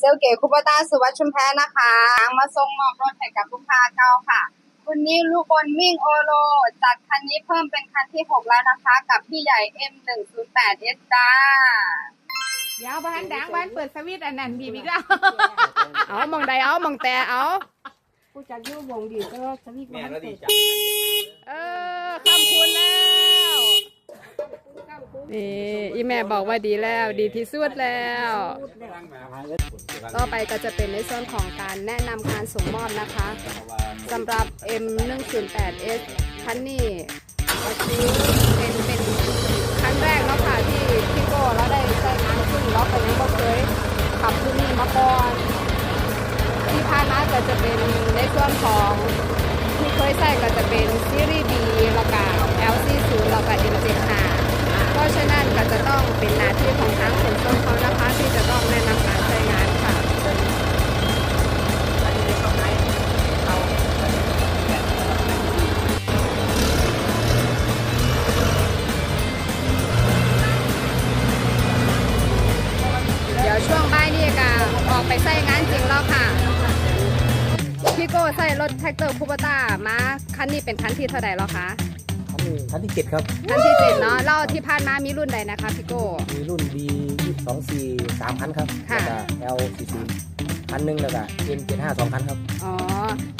ซลเก๋คุปตาสุวัชชุมแพนะคะ มาส่งมอบรถให้กับลูกค้าเก่าค่ะคุณนี้ลูกบนมิ่งโอโลจัดคันนี้เพิ่มเป็นคันที่ 6 แล้วนะคะ กับพี่ใหญ่ M108S จ้าเดี๋ยวบ้านดังบ้านเปิดสวิตช์อันนั้นบีบอีกแล้วเอามองใดเอามองแต่เอากูจะยู่วงดีก็สวิตแม่มันก็ดีเปิดใจเออคำคุณแล้ว นี่อีแม่บอกว่าดีแล้วดีที่สุดแล้ว ต่อไปก็จะเป็นในส่วนของการแนะนำการส่งมอบนะคะสำหรับ M108S คันนี้ก็คือเป็นเป็นครั้งแรกเนาะค่ะที่พี่โก้เราได้ใช้งานซึ่งเราก็ยังไม่เคยขับรุ่นนี้มาก่อนที่ผ่านมาก็จะเป็น ใส่งานจริงแล้วค่ะ พี่โก้ใส่รถแท็กเตอร์คูปต้ามาคันนี้เป็นคันที่เท่าไหร่แล้วคะอันนี้คันที่เจ็ดครับ คันที่เจ็ดเนาะเล่าที่ผ่านมามีรุ่นใดนะคะพี่โก้ มีรุ่น B 2 2 4 3คันครับค่ะ แล้วก็ L 4 4คันหนึ่งแล้วก็ M 7 5 2คันครับ อ๋อ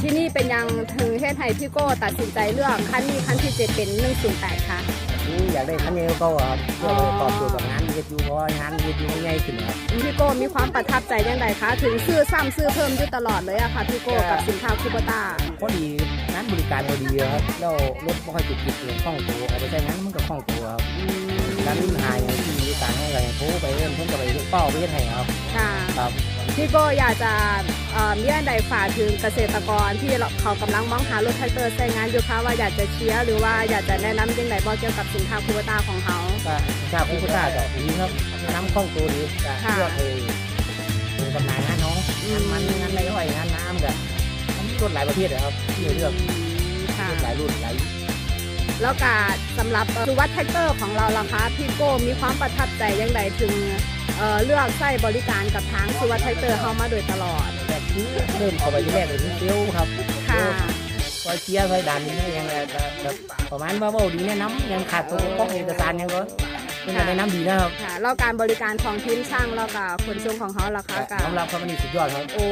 ที่นี่เป็นยังถึงเทศไทยพี่โก้ตัดสินใจเลือกคันนี้คันที่เจ็ดเป็น108ค่ะนี่ อยากได้คันนี้ก็ครับเพื่อตอบโจทย์กับงานเรียนยูเพราะว่างานเรียนยูมันง่ายขึ้นครับ พี่โก้มีความประทับใจยังไงคะถึงซื้อซ้ำซื้อเพิ่มอยู่ตลอดเลยอะค่ะพี่โก้กับสินค้าคูปต้าพอดีงานบริการพอดีครับแล้วรถไม่ค่อยจุกจิกเลยคล่องตัวเอาไปใช้งานมันก็คล่องตัวครับร้านหายที่บริการให้อะไรโทรไปเรื่อยเพิ่นก็ไปเป้าไปเฮ็ดให้ครับค่ะครับพี่โก้อยากจะ เอ่อนใดฝากถึงเกษตรกรที่เขากำลังมองหารถแท็กเตอร์ใช้งานอยู่ค่ะว่าอยากจะเชียร์หรือว่าอยากจะแนะนำยังไงบ่เกี่ยวกับสินค้าคูบต้าของเขาก็ชาคูบต้ากนี้ครับน้ำข้องตัวดีก็ค่ะเลือเองเป็นกำลังงานน้องงานมันงานไรอ้อยงานน้ำกับรถหลายประเภทนะครับที่เลือกรถหลายรุ่นหลาย แล้วก็สำหรับสุวัสด์แท็กเตอร์ของเราล่ะคะพี่โก้มีความประทับใจยังไงถึงเอ่อเลือกใช้บริการกับทางสุวัสด์แท็กเตอร์เข้ามาโดยตลอดแต่คือเริ่มเข้าไปที่แรกเลยที่เซลล์ครับค่ะ คอยเชียร์คอยดันนี่ยังไงก็แบบประมาณว่าเว่าดีแนะนำยังขาดตัวพวกเอกสารยังก็เป็นการแนะนำดีนะครับค่ะแล้วการบริการของทีมช่างแล้วก็ขนส่งของเขาล่ะคะกับยอมรับครับมันนี่สุดยอดครับ โอ้